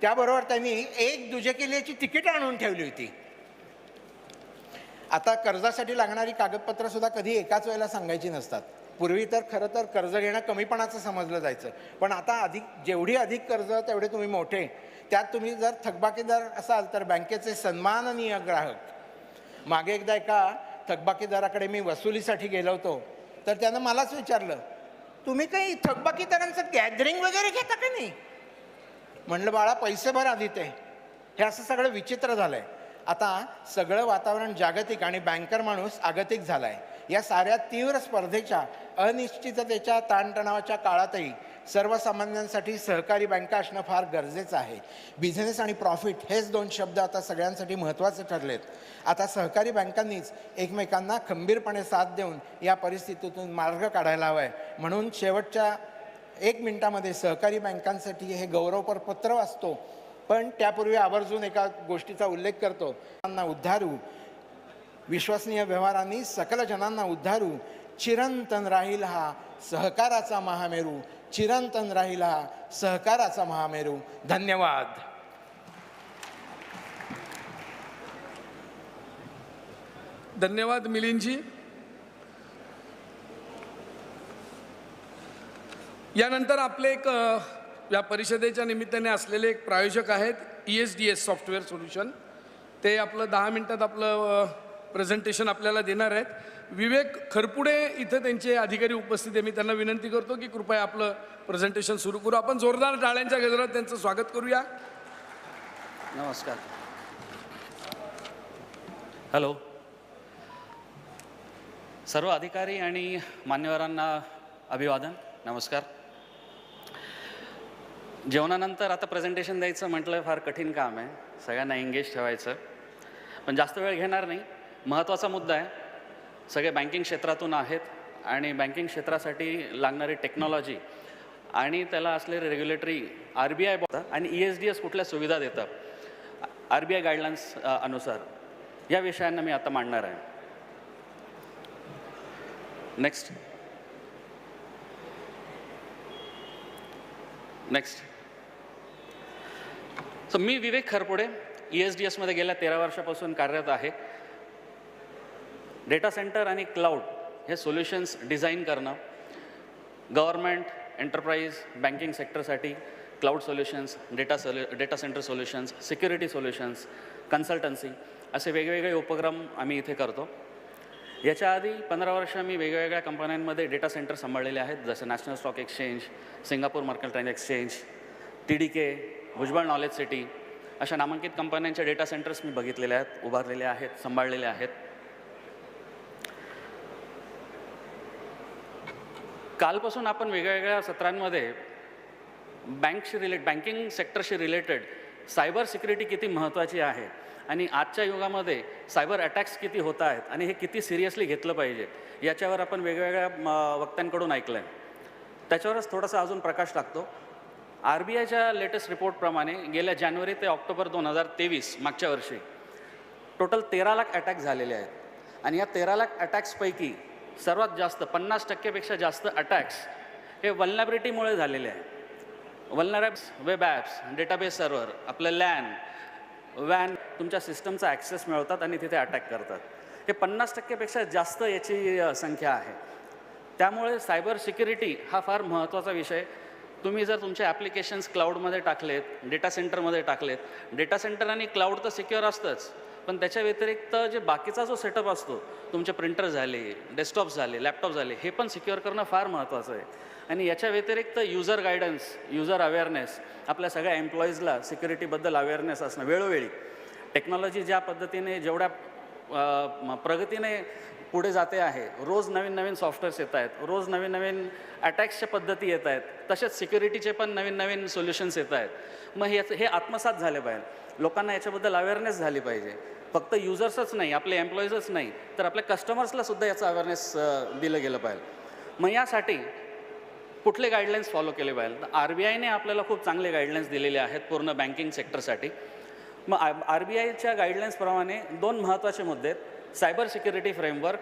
त्याबरोबर त्यांनी एक दुजकिल्ल्याची तिकीट आणून ठेवली होती. आता कर्जासाठी लागणारी कागदपत्रं सुद्धा कधी एकाच वेळेला सांगायची नसतात. पूर्वी तर खरं तर कर्ज घेणं कमीपणाचं समजलं जायचं. पण आता अधिक जेवढी अधिक कर्ज तेवढे तुम्ही मोठे. त्यात तुम्ही जर थकबाकीदार असाल तर बँकेचे सन्माननीय ग्राहक. मागे एकदा एका थकबाकीदाराकडे मी वसुलीसाठी गेलो होतो. तर त्यानं मलाच विचारलं तुम्ही काही थकबाकीदारांचं गॅदरिंग वगैरे घेता का नाही? म्हणलं बाळा पैसे भर आधी ते. हे असं सगळं विचित्र झालंय. आता सगळं वातावरण जागतिक आणि बँकर माणूस आगतिक झालाय. या साऱ्या तीव्र स्पर्धेच्या अनिश्चिततेच्या ताणतणावाच्या काळातही सर्वसामान्यांसाठी सहकारी बँका असणं फार गरजेचं आहे. बिझनेस आणि प्रॉफिट हेच दोन शब्द आता सगळ्यांसाठी महत्त्वाचे ठरलेत. आता सहकारी बँकांनीच एकमेकांना खंबीरपणे साथ देऊन या परिस्थितीतून मार्ग काढायला हवा आहे म्हणून शेवटच्या एक मिनिटामध्ये सहकारी बँकांसाठी हे गौरवपर पत्र वाचतो पण त्यापूर्वी आवर्जून एका गोष्टीचा उल्लेख करतो. त्यांना उद्धारू. विश्वसनीय व्यवहारांनी सकल जनांना उद्धारू. चिरंतन राहील हा सहकाराचा महामेरू. चिरंतन राहील हा सहकाराचा महामेरू. धन्यवाद. धन्यवाद मिलिंदजी. यानंतर आपले एक या परिषदेच्या निमित्ताने असलेले एक प्रायोजक आहेत E S D S software solution ते आपलं दहा मिनटात आपलं प्रेझेंटेशन आपल्याला देणार आहेत. विवेक खरपुडे इथं त्यांचे अधिकारी उपस्थित आहे मी त्यांना विनंती करतो की कृपया आपलं प्रेझेंटेशन सुरू करू. आपण जोरदार टाळ्यांच्या गजरात त्यांचं स्वागत करूया. नमस्कार. हॅलो सर्व अधिकारी आणि मान्यवरांना अभिवादन. नमस्कार. जेवणानंतर आता प्रेझेंटेशन द्यायचं म्हटलं फार कठीण काम आहे. सगळ्यांना एंगेज ठेवायचं. पण जास्त वेळ घेणार नाही. महत्त्वाचा मुद्दा आहे. सगळे बँकिंग क्षेत्रातून आहेत आणि बँकिंग क्षेत्रासाठी लागणारी टेक्नॉलॉजी आणि त्याला असलेले रेग्युलेटरी आर बी आय आणि ई एस डी एस कुठल्या सुविधा देतं आर बी आय गाईडलाईन्स अनुसार. या विषयांना मी आता मांडणार आहे. नेक्स्ट नेक्स्ट सो मी Vivek Kharpude E S D एसमध्ये गेल्या तेरा वर्षापासून कार्यरत आहे. डेटा सेंटर आणि क्लाउड हे सोल्युशन्स डिझाईन करणं गव्हर्मेंट एंटरप्राइज बँकिंग सेक्टरसाठी cloud solutions data सोल्यु data centre solutions security solutions consultancy असे वेगवेगळे उपक्रम आम्ही इथे करतो. याच्या आधी पंधरा वर्ष मी वेगवेगळ्या कंपन्यांमध्ये डेटा सेंटर सांभाळलेले आहेत जसं national stock exchange Singapore market exchange T D K Bhujbal knowledge city अशा नामांकित कंपन्यांचे डेटा सेंटर्स मी बघितलेले आहेत उभारलेले आहेत सांभाळलेले आहेत. कालपासून आपण वेगवेगळ्या सत्रांमध्ये बँकशी रिलेट बँकिंग सेक्टरशी रिलेटेड सायबर सिक्युरिटी किती महत्त्वाची आहे आणि आजच्या युगामध्ये सायबर अटॅक्स किती होत आहेत आणि हे किती सिरियसली घेतलं पाहिजे याच्यावर आपण वेगवेगळ्या वक्त्यांकडून ऐकलं आहे त्याच्यावरच थोडासा अजून प्रकाश टाकतो. आर बी आयच्या लेटेस्ट रिपोर्टप्रमाणे गेल्या जानेवारी ते ऑक्टोबर दोन हजार तेवीस मागच्या वर्षी टोटल तेरा लाख अटॅक झालेले आहेत. आणि या तेरा लाख अटॅक्सपैकी सर्वात जास्त पन्नास टक्केपेक्षा जास्त अटॅक्स हे वल्नॅबिलिटीमुळे झालेले आहे वल्नरॅप्स वेब ॲप्स डेटाबेस सर्व्हर आपलं लॅन वॅन तुमच्या सिस्टमचा ॲक्सेस मिळवतात आणि तिथे अटॅक करतात. हे पन्नास टक्केपेक्षा जास्त याची संख्या आहे. त्यामुळे सायबर सिक्युरिटी हा फार महत्त्वाचा विषय तुम्ही जर तुमचे ॲप्लिकेशन्स क्लाउडमध्ये टाकलेत डेटा सेंटरमध्ये टाकलेत डेटा सेंटर आणि क्लाउड तर सिक्युअर असतंच. पण त्याच्या व्यतिरिक्त जे बाकीचा जो सेटअप असतो तुमचे प्रिंटर झाले डेस्कटॉप झाले लॅपटॉप झाले हे पण सिक्युअर करणं फार महत्त्वाचं आहे. आणि याच्या व्यतिरिक्त युजर गायडन्स युजर अवेअरनेस आपल्या सगळ्या एम्प्लॉईजला सिक्युरिटीबद्दल अवेअरनेस असणं वेळोवेळी. टेक्नॉलॉजी ज्या पद्धतीने जेवढ्या प्रगतीने पुढे जाते आहे. रोज नवीन नवीन सॉफ्टवेअर्स येत आहेत. रोज नवीन नवीन अटॅक्सच्या पद्धती येत आहेत. तसेच सिक्युरिटीचे पण नवीन नवीन सोल्युशन्स येत आहेत. मग हे हे आत्मसात झाले पाहिजे. लोकांना याच्याबद्दल अवेअरनेस झाली पाहिजे. फक्त युजर्सच नाही आपले एम्प्लॉईजच नाही तर आपल्या कस्टमर्सला सुद्धा याचं अवेअरनेस दिलं गेलं पाहिजे. मग यासाठी कुठले गाईडलाईन्स फॉलो केले पाहिजे? तर आर बी आयने आपल्याला खूप चांगले गाईडलाईन्स दिलेले आहेत पूर्ण बँकिंग सेक्टरसाठी मग आर बी आयच्या गाईडलाईन्सप्रमाणे दोन महत्त्वाचे मुद्दे आहेत. Cyber security framework